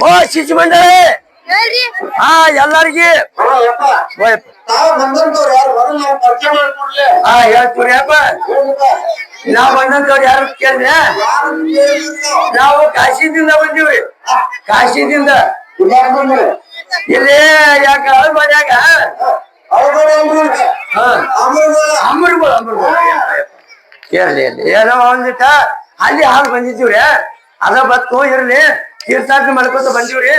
ओ शिष्य मंडल ಹಾ ಎಲ್ಲಾರ್ಗಿ. ಹಾ ಹೇಳ್ತೀವ್ರಿ ಅಪ್ಪ. ನಾವ್ ಬಂದಂತವ್ರು ಯಾರು ಕೇಳಿದ್ರೆ ನಾವು ಕಾಶಿದಿಂದ ಬಂದೀವಿ. ಕಾಶಿದಿಂದ. ಇಲ್ಲಿ ಯಾಕ? ಮನ್ಯಾಗ ಆಮೇಲೆ ಅಮ್ಮರ್ಗಳು ಅಮ್ಮರ್ಗಳು ಕೇಳಲಿ ಏನೋ ಒಂದಿಟ್ಟ ಅಲ್ಲಿ ಹಾಲು ಬಂದಿದ್ದೀವ್ರಿ. ಅದ ಬತ್ಕೋ ಇರ್ಲಿ. ತೀರ್ಥಾಟನೆ ಮಾಡ್ಕೊತ ಬಂದೀವ್ರಿ.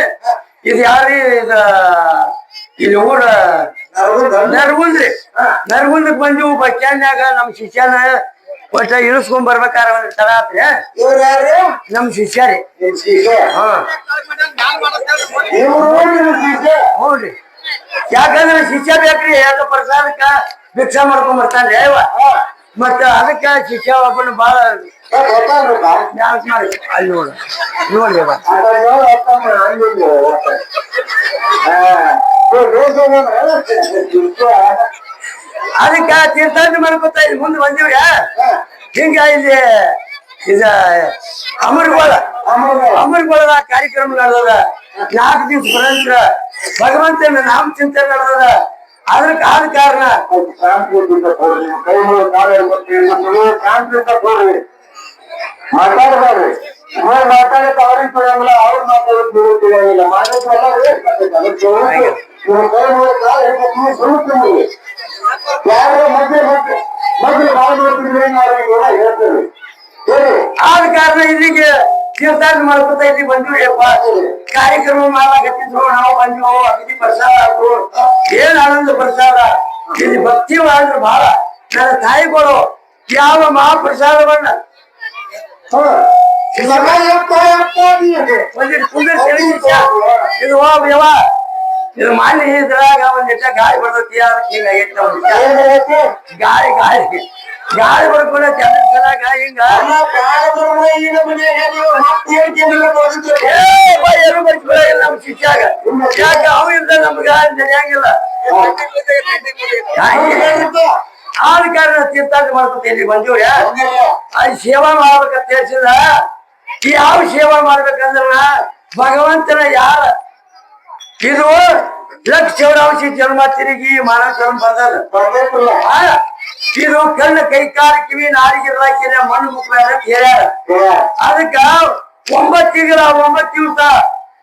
ಇದು ಯಾರು ಇದ? ಇಲ್ಲಿ ಊರ ನರಗುಂದ್ರಿ ನರಗುಂದ್ರಿ ಬಂದಿವು ಬಸ್ ಸ್ಟ್ಯಾಂಡ್ನಾಗ ನಮ್ ಶಿಷ್ಯನ ಒಟ್ಟ ಇಳಿಸ್ಕೊಂಡ್ ಬರ್ಬೇಕಾರ ಒಂದ್ ತಡ ಆತ್ರಿ ಇವ್ರು ಯಾರು ನಮ್ ಶಿಷ್ಯ? ರೀ ಹ್ಞೂನ್ರಿ ಯಾಕಂದ್ರೆ ಶಿಷ್ಯ ಬೇಕ್ರಿ ಯಾಕ ಪ್ರಸಾದಕ್ಕ ಭಿಕ್ಷಾ ಮಾಡ್ಕೊಂಡ್ ಬರ್ತಾನ್ರಿ ಅಯ್ಯವ ಮತ್ತ ಅದಕ್ಕ ಶಿಷ್ಯ ಒಬ್ಬನ ಬಾಳ ಗೊತ್ತಾಗ್ಬೇಕಾ ಡ್ಯಾನ್ಸ್ ಮಾಡಿ ಅಲ್ಲಿ ನೋಡು ನೋಡಿ ಅವ ಅದನ್ನ ಅಪ್ಪಮ್ಮ ಅಂದಿದ್ದು ಅದಕ್ಕ ತೀರ್ಥಾಟನೆ ಮಾಡ್ಕೊತ ಇಲ್ಲಿ ಮುಂದೆ ಬಂದಿವ್ರಿ ಹಿಂಗ ಇಲ್ಲಿ ಇದ ಅಮರ್ಗೋಳ. ಅಮರ್ಗೋಳದ ಕಾರ್ಯಕ್ರಮ ನಡೆದದ. ನಾಲ್ಕು ದಿವಸ ಪರಂತರ ಭಗವಂತನ ನಾಮ ಚಿಂತನೆ ನಡೆದದ. ಅದಕ್ಕೆ ಆದ ಕಾರಣ ಮಾತಾಡಬಾರ್ರಿ ನೀವು ಮಾತಾಡಕ್ಕೆ ಅವ್ರಿಗೆ ತಿಳಿಯಂಗಿಲ್ಲ ಅವ್ರು ಮಾತಾಡೋದು ನೀವು ತಿಳಿಯಂಗಿಲ್ಲ ಮಾತಾಡ್ತಾರೆ ಯಾರು ಮಧ್ಯೆ ಮಧ್ಯೆ ಮಧ್ಯೆ ಮಾಡ್ಬಿಡ್ತಿದ್ರೆ ಮಾಡ್ತಿದ್ರೆ ಹೇಳ್ತೇವೆ ಆದ ಕಾರಣ ಇಲ್ಲಿಗೆ ತೀರ್ಥಾಟನೆ ಮಾಡ್ಕೊತ ಇಲ್ಲಿ ಬಂದಿವಿ ಅಪ್ಪ ಕಾರ್ಯಕ್ರಮ ಮಾಡಾಕತ್ತಿದ್ರು ನಾವು ಬಂದ್ವು ಅಗದಿ ಪ್ರಸಾದ ಆದ್ರು ಏನ್ ಆನಂದ ಪ್ರಸಾದ? ಇಲ್ಲಿ ಭಕ್ತಿ ಮಾಡಿದ್ರು ಬಹಳ ನನ್ನ ತಾಯಿಗಳು ಯಾವ ಮಹಾಪ್ರಸಾದವನ್ನ? ಇದು ಹೋಗ್ ಯವ್ವ. ಇದು ಮಾಡಿ ಇದ್ರಾಗ ಒಂದಿಟ್ಟ ಗಾಳಿ ಬರ್ತೈತಿ ಅದಕ್ಕೆ ಹಿಂಗಾಗೈತಿ? ಗಾಳಿ ಗಾಳಿ. ಗಾಳಿ ಬರ್ಕೊಂಡ ಚಂದ್ರಸಲಾಗ ಹಿಂಗ? ಏನು ಬರ್ಕೊಳ್ಳಿಲ್ಲ ನಮ್ಮ ಶಿಷ್ಯಾಗ ಯಾಕ ನಮ್ಗ ನಡೆಯಂಗಿಲ್ಲ ಆದ ಕಾರಣ ತೀರ್ಥಾಟ ಮಾಡ್ಕೊತೀನಿ ಮಂಜೂರ ಅಲ್ಲಿ ಸೇವಾ ಮಾಡ್ಬೇಕಂತ ತಿಳಿಸಿದ ಯಾವ ಸೇವಾ ಮಾಡ್ಬೇಕಂದ್ರ ಭಗವಂತನ ಯಾರ? ಇದು ಲಕ್ಷ ಶಿವರಾಂಶಿ ಜನ್ಮ ತಿರುಗಿ ಮಾನವ ಬಂದದ? ಆ, ಇದು ಕಣ್ಣು ಕೈ ಕಾಲು ಕಿವಿ ನಾರಿಗಿರ್ಲಾಕಿರ ಮಣ್ಣು ಮುಕ್ಳ ಹೇಳ್ಯಾರ ಏ, ಅದಕ್ಕ ಒಂಬತ್ತು ತಿಂಗಳ ಒಂಬತ್ತು ದಿವಸ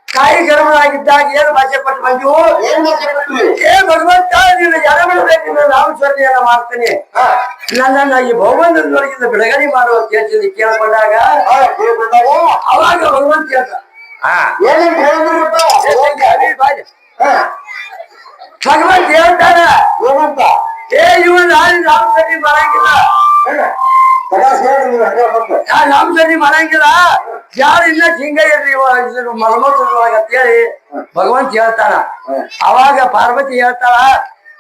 ತಾಯಿ ಗರ್ಭದಾಗಿದ್ದಾಗ ಏನು ಭಾಷೆ ಪಟ್ಟು ಬಂದಿವು ಏನ್ ಮಾತಾಡ್ತೀರಿ? ಏ ಭಗವಂತ ನೀನು ಜನ ಬಿಡಬೇಕು ನಾಮಸ್ಮರಣೆಯನ್ನ ಮಾಡ್ತೀನಿ ಹಾ, ನನ್ನನ್ನ ಈ ಭಗವಂತನೊಳಗಿಂದ ಬಿಡುಗಡೆ ಮಾಡುವ ಕೇಳ್ತೀನಿ ಕೇಳ್ಕೊಂಡಾಗ ಹಾ, ಕೇಳ್ಕೊಂಡಾಗ ಅವಾಗ ಭಗವಂತ ಹೇಳ್ದ ಹಾ ಏನಂತ ಹೇಳಿದ್ರಪ್ಪ? ಏ, ತಂಗಿ, ಅಭಿ, ಬಾಯ್ಲೆ. ಹಾ, ಭಗವಂತ ಹೇಳ್ತಾನ ಏನಂತ? ಏ ಇವನ್ ನಾನು ನಾಮಸ್ಮರಣೆ ಮಾಡಂಗಿಲ್ಲ? ಹಾ, ಕಲಾಸ್ ಹೇಳಿ ನೀವು ಹಂಗೆ ಬಂದು. ಆ ನಾಮಸ್ಮರಣೆ ಮಾಡಂಗಿಲ್ಲ? ಯಾರು ಇನ್ನ ಹಿಂಗ ಇರ್ರಿ ಇದ್ರ ಮಲಮೂತ್ರದೊಳಗ ಅಂತೇಳಿ ಭಗವಂತ ಹೇಳ್ತಾನ. ಅವಾಗ ಪಾರ್ವತಿ ಹೇಳ್ತಾಳ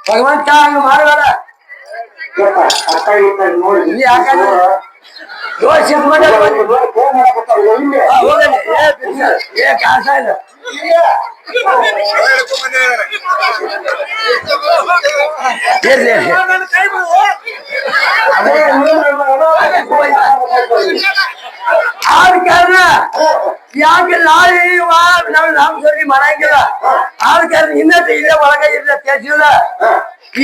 ಭಗವಂತ ಹಂಗ ಮಾಡಬೇಡ. ಯಪ್ಪ, ಏ ಇತ್ತ ನೋಡಿ. ಇಲ್ಲಿ ಯಾಕಂದ್ರೆ ದೋಷ ಇಟ್ಕೊಂಡೆ ಬಂದು. ನೋಡಿ, ಫೋನ್ ಮಾಡಕತ್ತಾರಲ್ಲ ಇಲ್ಲಿ. ಆ, ಹೋಗಲಿ. ಏ ಬಿಡ್ಸ. ಏ ಕಾಸ ಇಲ್ಲ ಇರ್ಲಿ, ಇರ್ಲಿ. ಆದ ಕಾರಣ ಯಾಕೆ ನಾಳೆ ನಾವು ನಾಮಸ್ಮರಣೆ ಮಾಡಂಗಿಲ್ಲ? ಆದ ಕಾರಣ ಇನ್ನತ್ತೆ ಇಲ್ಲೇ ಒಳಗ ಇಲ್ಲ ತಿಳಿಸಿಲ್ಲ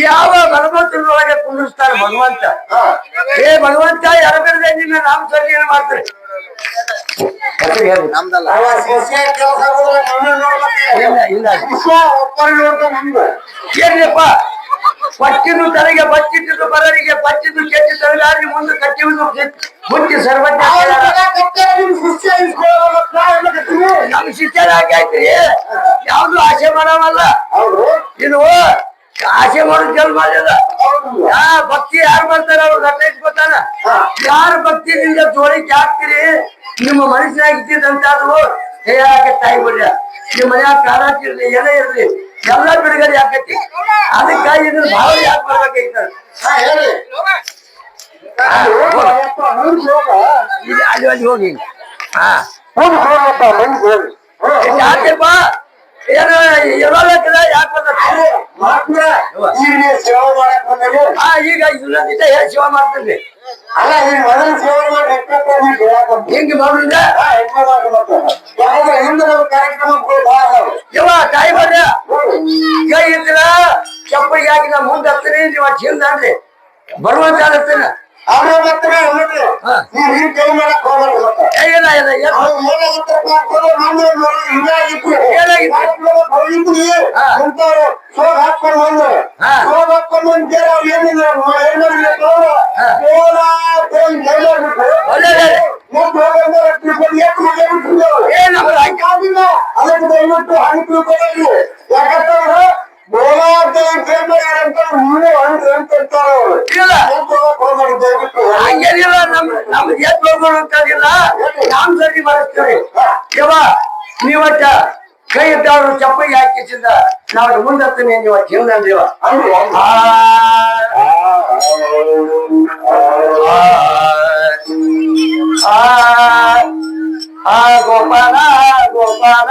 ಯಾವ ಭಗವಂತನೊಳಗೆ ಕುಂಡಿಸ್ತಾರೆ ಭಗವಂತ? ಏ ಭಗವಂತ ಎರಡರದೇ ನಿನ್ನ ನಾಮ ಮಾಡ್ತಾರೆ ಏನ್ ಮಾಡ್ತಾರೆ? ನೋಡ್ಬೇಕು. ಇಲ್ಲ ಇಲ್ಲ. ಒಬ್ಬರು ನೋಡ್ಕೊಂಡು ನಮ್ದು. ಏನ್ರಿಪ್ಪ ಪಚ್ಚಿದ್ದು ತಲೆಗೆ ಬಚ್ಚಿಟ್ಟು ಬರರಿಗೆ ಪಚ್ಚಿದ್ದು ಕೆಟ್ಟಿ ತಲೆಗಾರಿ ಮುಂದೆ ಕಟ್ಟಿವುದು ಮುಚ್ಚಿ ಸರ್ವಜ್ಞ ನಿಮ್ ಶಿಕ್ಷಣ ಹಾಕೈತ್ರಿ ಯಾವ್ದು ಆಸೆ ಮಾಡವಲ್ಲ. ಇದು ಆಸೆ ಮಾಡೋದು ಜನ್ಮ ಯಾ ಭಕ್ತಿ ಯಾರು ಬರ್ತಾರ ಅವ್ರು ಗೊತ್ತಾನ ಯಾರು ಭಕ್ತಿಯಿಂದ ಜೋಳಿಗೆ ಹಾಕ್ತೀರಿ? ನಿಮ್ಮ ಮನಸ್ಸಿನಾಗ ಅದು ಹೇಳಾಕ ತಾಯಿ ಬರ್ಯ ನಿಮ್ಮ ಮನ್ಯಾಗ ಕಾರಾಕಿರ್ಲಿ ಏನೇ ಇರ್ಲಿ ಎಲ್ಲ ಬಿಡುಗಡೆ ಯಾಕೈತಿ ಅದಕ್ಕಾಗಿ ಇದನ್ನ ಭಾವ ಯಾಕೆ ಮಾಡ್ಬೇಕಾಗಿತ್ತು ಹಾ ಹೇಳಿ. ಅಲ್ಲಿ ಅಲ್ಲಿ ಹೋಗಿ ಹಾ. ಹೋಗಿ ಹೋಗಪ್ಪ, ಹೋಗಿ. ಯಾಕೆಪ್ಪ ಏನು ಇರೋದಕ್ಕಿಲ್ಲ ಯಾಕೆ ಈಗ ಸೇವೆ ಮಾಡಕ್ ಬಂದಿರಿ? ಹಾ ಈಗ ಇದನ್ನ ಹೇಳಿ ಶಿವ ಮಾಡ್ತೀನಿ ಅಲ್ಲ ಈಗ ಮೊದಲು ಸೇವೆ ಮಾಡಿ? ಹಿಂಗೆ ಮಾಡೋದ್ರಿಂದ ಹಾ, ಹೆಂಗ ಮಾಡಿ ಮತ್ತೆ? ಯಾಕಂದ್ರೆ ಹಿಂದೆ ನಮ್ಮ ಕಾರ್ಯಕ್ರಮಗಳು ಭಾಳ ತಾಯಿ ಬರ್ರ ಹ್ಮ್. ಕೈ ಇದ್ರ ಚಪ್ಪಲಿಗೆ ಹಾಕಿ ನಾ ಮುಂದೆ ಹತ್ತೀನಿ ನೀವು ಚಿಂದ್ರಿ ಬರುವಂತ ಹತ್ತೀನಿ ಮತ್ತೆ ನೋಡ್ರಿ, ಹಾ. ನೀವು ಹಿಂಗ್ ಕೈ ಮಾಡಕ್ ಅವ್ರು ಏನಾಗಿತ್ತಪ್ಪ ಅಂತಂದ್ರೆ ಮೊನ್ನೆ ಹಿಂಗಾಗಿತ್ತು. ಏನಾಗಿತ್ತು? ಕಾರ್ಯಕ್ರಮ ಹೋಗಿದ್ವಿ. ಹಾ. ಇಂಥವ್ರು ಸೋಗ್ ಹಾಕ್ಕೊಂಡು ಬಂದ್ರು. ಸೋಗ್ ಅವ್ರು ಏನಿಲ್ಲ, ಹೋಗಂದ್ರೆ ಅವ್ರು. ಅದಕ್ಕೆ ದಯವಿಟ್ಟು ಹಂಗ್ ತಿಳ್ಕೊಬೇಡ್ರಿ. ಯಾಕಂತಂದ್ರೆ ಇಲ್ಲ. ಹಂಗೇನಿಲ್ಲ ನಮ್ ನಮ್ಗೆ ಅಂತಾಗಿಲ್ಲ ನಾಮ್ ಸರಿ ಮಾಡಿಸ್ತೀವಿ ಯವ್ವ ನೀವತ್ತ ಕೈ ಅವ್ರು ಚಪ್ಪಲಿಗೆ ಹಾಕಿಸಿದ ನಾವು ಮುಂದೆ ಹತ್ತೀನಿ ನೀವು ಜೀವನ ಆ ಆ ಗೋಪಾಲ ಗೋಪಾಲ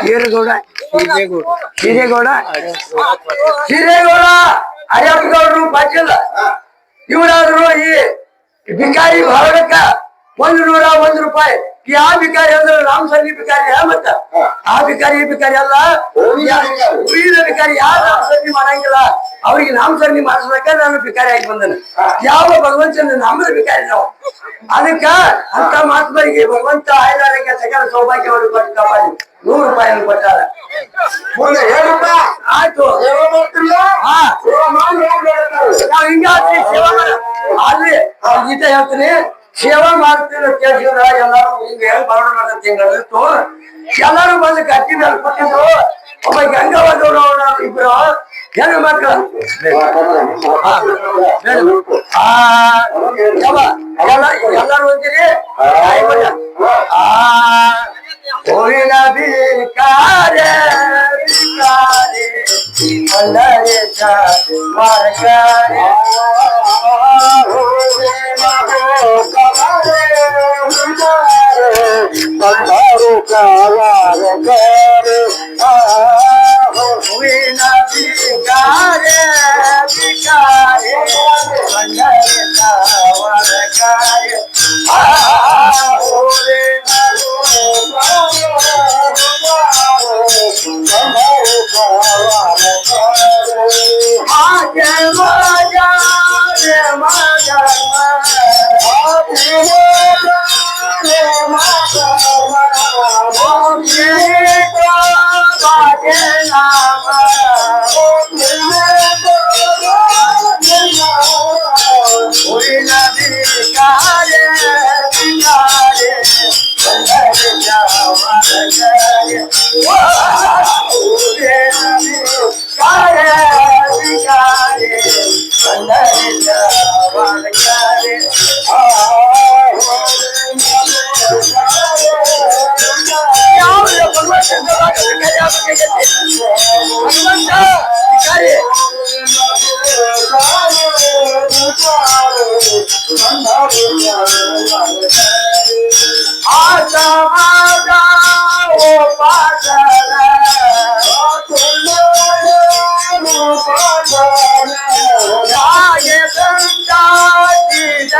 ಹೀರೇಗೌಡ ಹಿರೇಗೌಡ ಇವರಾದ್ರು ಈ ಭಿಕಾರಿ ಭಾಗಕ್ಕ ಒಂದು ನೂರ ಒಂದು ರೂಪಾಯಿ. ಯಾವ ಭಿಕಾರಿ ಅಂದ್ರೆ ರಾಮ್ ಸರ್ಗಿ ಭಿಕಾರಿ ಮತ್ತ? ಆ ಭಿಕಾರಿ ಈ ಭಿಕಾರಿ ಅಲ್ಲ ಉಳಿದ ಭಿಕಾರಿ ಯಾರು ರಾಮ್ ಸರ್ಗಿ ಮಾಡಂಗಿಲ್ಲ. ಅವ್ರಿಗೆ ನಾಮ ಸರಣಿ ಮಾಡಿಸ್ಬೇಕ ನಾನು ಭಿಕಾರಿ ಆಗಿ ಬಂದನು. ಯಾವ ಭಗವಂತನ ನಾಮದ ಭಿಕಾರಿ ನಾವು. ಅದಕ್ಕ ಅಂತ ಮಹಾತ್ಮರಿಗೆ ಭಗವಂತ ಆಯ್ದಾರಕ್ಕೆ ಸಕಲ ಸೌಭಾಗ್ಯವನ್ನು ಕೊಟ್ಟು ಕಾಪಾಡಿ. ನೂರು ರೂಪಾಯಿ ಕೊಟ್ಟಾರ. ಆಯ್ತು. ನಾವ್ ಹಿಂಗ ಅಲ್ಲಿ ಆ ಗೀತೆ ಹೇಳ್ತೀನಿ. ಸೇವಾ ಮಾಡ್ತೀನಿ ಅಂತ ಕೇಳಿದ್ರ ಎಲ್ಲಾರು ಹಿಂಗ ಹೆಂಗ್ ಮಾಡೋಣ ಅಂತ ತಿಂಗಳಿತ್ತು ಎಲ್ಲಾರು ಬಂದು ಕಟ್ಟಿ ಕೊಟ್ಟಿದ್ರು ಒಬ್ಬ ಗಂಗವಾದವ್ರು ಇಬ್ರು. ಹೆಣ್ಣು ಮಕ್ಳು ಹಾ, ಹೇಳು. ಆ ಯಾವ ಎಲ್ಲ ಎಲ್ಲಾರು ಅಂತೀರಿ ಆ ಬೇಕಾರೆ ಬೇಕಾರೆ ಅಲ್ಲರೆ ಮಾರ್ಗಾರೆ ಹೂವಿನ ಬೇಕಾರೆ ಬೇಕಾರೆ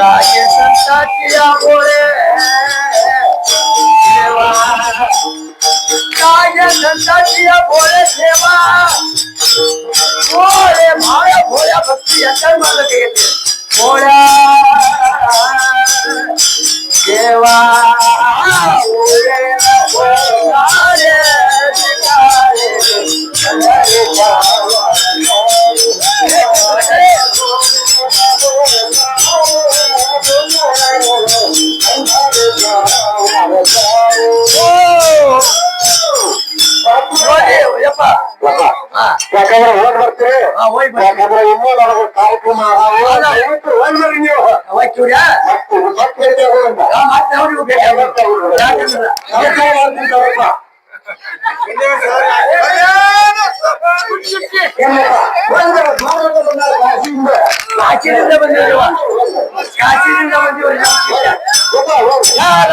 राजे संताची आबोरे देवा। राजे संताची आबोरे सेवा भोळे भाळ भोळ्या भक्ती यांच्या मला घेते भोळ्या देवा। ओरे भोळ्या रे ಚೂರ್ಯಾ ಮತ್ತೆ ಅವರಿಗೂ ಕಾಶಿನಿಂದ ಬಂದಿರುವ ಕಾಶಿನಿಂದ ಬಂದಿರುವ ಕಾಲ